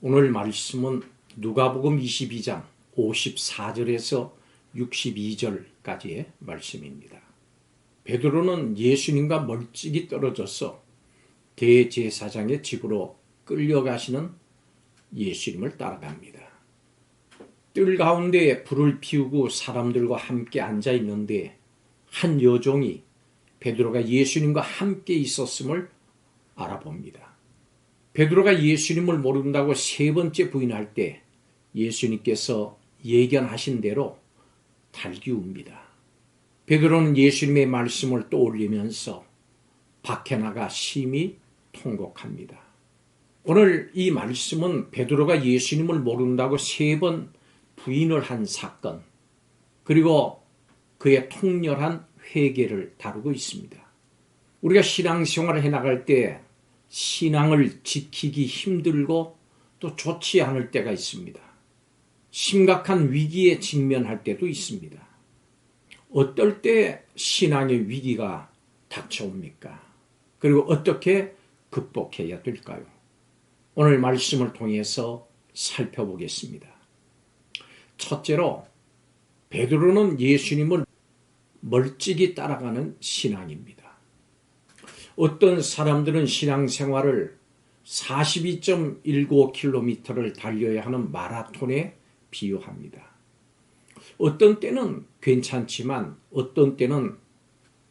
오늘 말씀은 누가복음 22장 54절에서 62절까지의 말씀입니다. 베드로는 예수님과 멀찍이 떨어져서 대제사장의 집으로 끌려가시는 예수님을 따라갑니다. 뜰 가운데 불을 피우고 사람들과 함께 앉아 있는데 한 여종이 베드로가 예수님과 함께 있었음을 알아봅니다. 베드로가 예수님을 모른다고 세 번째 부인할 때 예수님께서 예견하신 대로 달기웁니다. 베드로는 예수님의 말씀을 떠올리면서 밖에 나가 심히 통곡합니다. 오늘 이 말씀은 베드로가 예수님을 모른다고 세 번 부인을 한 사건, 그리고 그의 통렬한 회개를 다루고 있습니다. 우리가 신앙생활을 해나갈 때 신앙을 지키기 힘들고 또 좋지 않을 때가 있습니다. 심각한 위기에 직면할 때도 있습니다. 어떨 때 신앙의 위기가 닥쳐옵니까? 그리고 어떻게 극복해야 될까요? 오늘 말씀을 통해서 살펴보겠습니다. 첫째로 베드로는 예수님을 멀찍이 따라가는 신앙입니다. 어떤 사람들은 신앙생활을 42.19km를 달려야 하는 마라톤에 비유합니다. 어떤 때는 괜찮지만 어떤 때는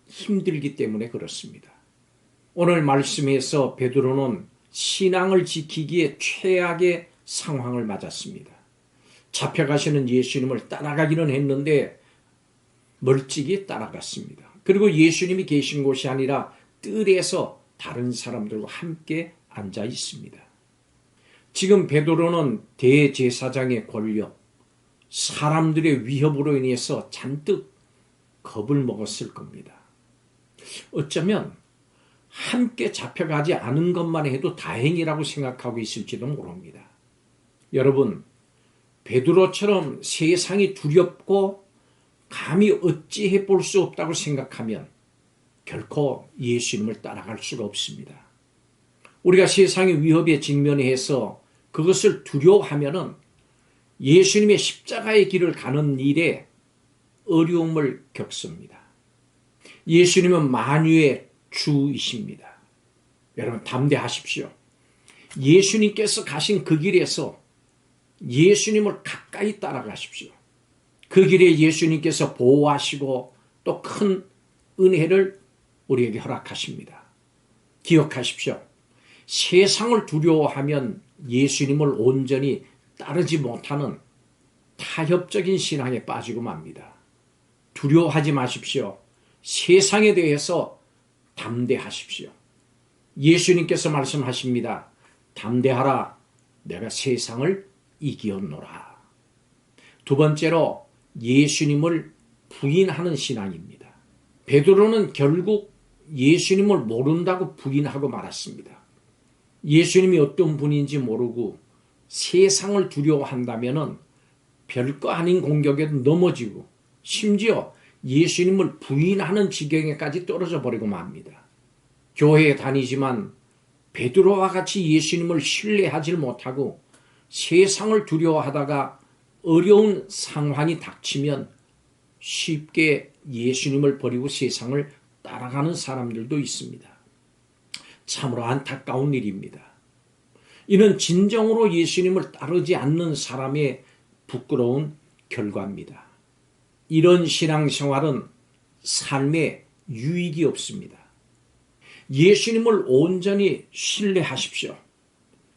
힘들기 때문에 그렇습니다. 오늘 말씀에서 베드로는 신앙을 지키기에 최악의 상황을 맞았습니다. 잡혀가시는 예수님을 따라가기는 했는데 멀찍이 따라갔습니다. 그리고 예수님이 계신 곳이 아니라 뜰에서 다른 사람들과 함께 앉아 있습니다. 지금 베드로는 대제사장의 권력, 사람들의 위협으로 인해서 잔뜩 겁을 먹었을 겁니다. 어쩌면 함께 잡혀가지 않은 것만 해도 다행이라고 생각하고 있을지도 모릅니다. 여러분, 베드로처럼 세상이 두렵고 감히 어찌해 볼 수 없다고 생각하면 결코 예수님을 따라갈 수가 없습니다. 우리가 세상의 위협에 직면해서 그것을 두려워하면은 예수님의 십자가의 길을 가는 일에 어려움을 겪습니다. 예수님은 만유의 주이십니다. 여러분 담대하십시오. 예수님께서 가신 그 길에서 예수님을 가까이 따라가십시오. 그 길에 예수님께서 보호하시고 또 큰 은혜를 우리에게 허락하십니다. 기억하십시오. 세상을 두려워하면 예수님을 온전히 따르지 못하는 타협적인 신앙에 빠지고 맙니다. 두려워하지 마십시오. 세상에 대해서 담대하십시오. 예수님께서 말씀하십니다. 담대하라. 내가 세상을 이기었노라. 두 번째로 예수님을 부인하는 신앙입니다. 베드로는 결국 예수님을 모른다고 부인하고 말았습니다. 예수님이 어떤 분인지 모르고 세상을 두려워한다면 별거 아닌 공격에도 넘어지고 심지어 예수님을 부인하는 지경에까지 떨어져 버리고 맙니다. 교회에 다니지만 베드로와 같이 예수님을 신뢰하지 못하고 세상을 두려워하다가 어려운 상황이 닥치면 쉽게 예수님을 버리고 세상을 따라가는 사람들도 있습니다. 참으로 안타까운 일입니다. 이는 진정으로 예수님을 따르지 않는 사람의 부끄러운 결과입니다. 이런 신앙생활은 삶에 유익이 없습니다. 예수님을 온전히 신뢰하십시오.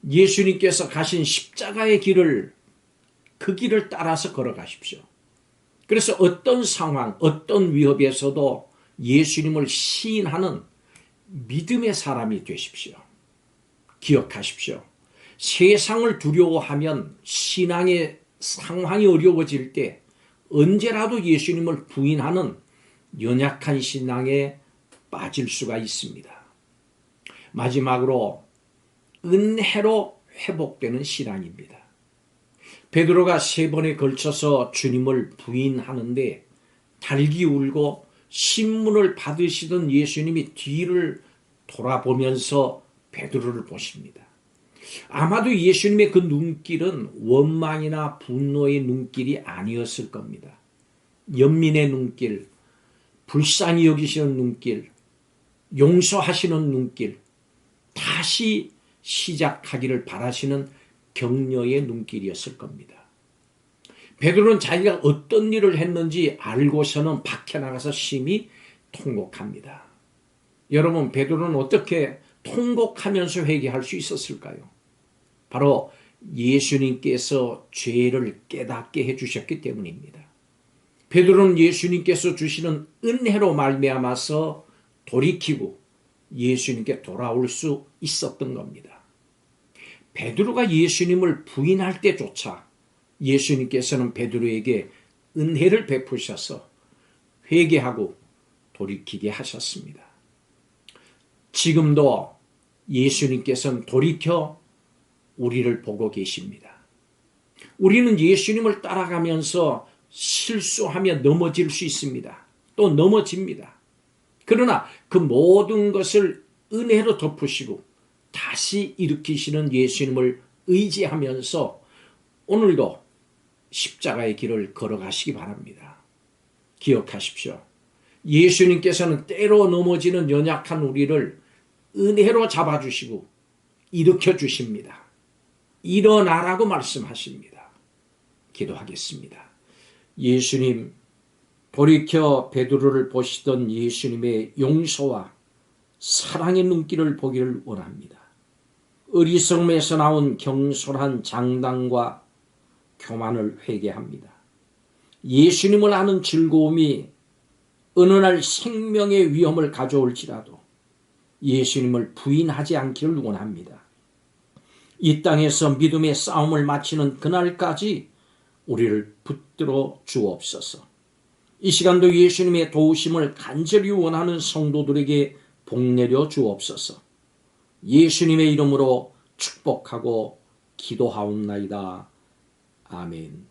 예수님께서 가신 십자가의 길을 그 길을 따라서 걸어가십시오. 그래서 어떤 상황, 어떤 위협에서도 예수님을 시인하는 믿음의 사람이 되십시오. 기억하십시오. 세상을 두려워하면 신앙의 상황이 어려워질 때 언제라도 예수님을 부인하는 연약한 신앙에 빠질 수가 있습니다. 마지막으로 은혜로 회복되는 신앙입니다. 베드로가 세 번에 걸쳐서 주님을 부인하는데 달기 울고 신문을 받으시던 예수님이 뒤를 돌아보면서 베드로를 보십니다. 아마도 예수님의 그 눈길은 원망이나 분노의 눈길이 아니었을 겁니다. 연민의 눈길, 불쌍히 여기시는 눈길, 용서하시는 눈길, 다시 시작하기를 바라시는 격려의 눈길이었을 겁니다. 베드로는 자기가 어떤 일을 했는지 알고서는 밖에 나가서 심히 통곡합니다. 여러분, 베드로는 어떻게 통곡하면서 회개할 수 있었을까요? 바로 예수님께서 죄를 깨닫게 해 주셨기 때문입니다. 베드로는 예수님께서 주시는 은혜로 말미암아서 돌이키고 예수님께 돌아올 수 있었던 겁니다. 베드로가 예수님을 부인할 때조차 예수님께서는 베드로에게 은혜를 베푸셔서 회개하고 돌이키게 하셨습니다. 지금도 예수님께서는 돌이켜 우리를 보고 계십니다. 우리는 예수님을 따라가면서 실수하며 넘어질 수 있습니다. 또 넘어집니다. 그러나 그 모든 것을 은혜로 덮으시고 다시 일으키시는 예수님을 의지하면서 오늘도 십자가의 길을 걸어가시기 바랍니다. 기억하십시오. 예수님께서는 때로 넘어지는 연약한 우리를 은혜로 잡아주시고 일으켜 주십니다. 일어나라고 말씀하십니다. 기도하겠습니다. 예수님, 돌이켜 베드로를 보시던 예수님의 용서와 사랑의 눈길을 보기를 원합니다. 어리석음에서 나온 경솔한 장단과 교만을 회개합니다. 예수님을 아는 즐거움이 어느 날 생명의 위험을 가져올지라도 예수님을 부인하지 않기를 원합니다. 이 땅에서 믿음의 싸움을 마치는 그날까지 우리를 붙들어 주옵소서. 이 시간도 예수님의 도우심을 간절히 원하는 성도들에게 복내려 주옵소서. 예수님의 이름으로 축복하고 기도하옵나이다. 아멘.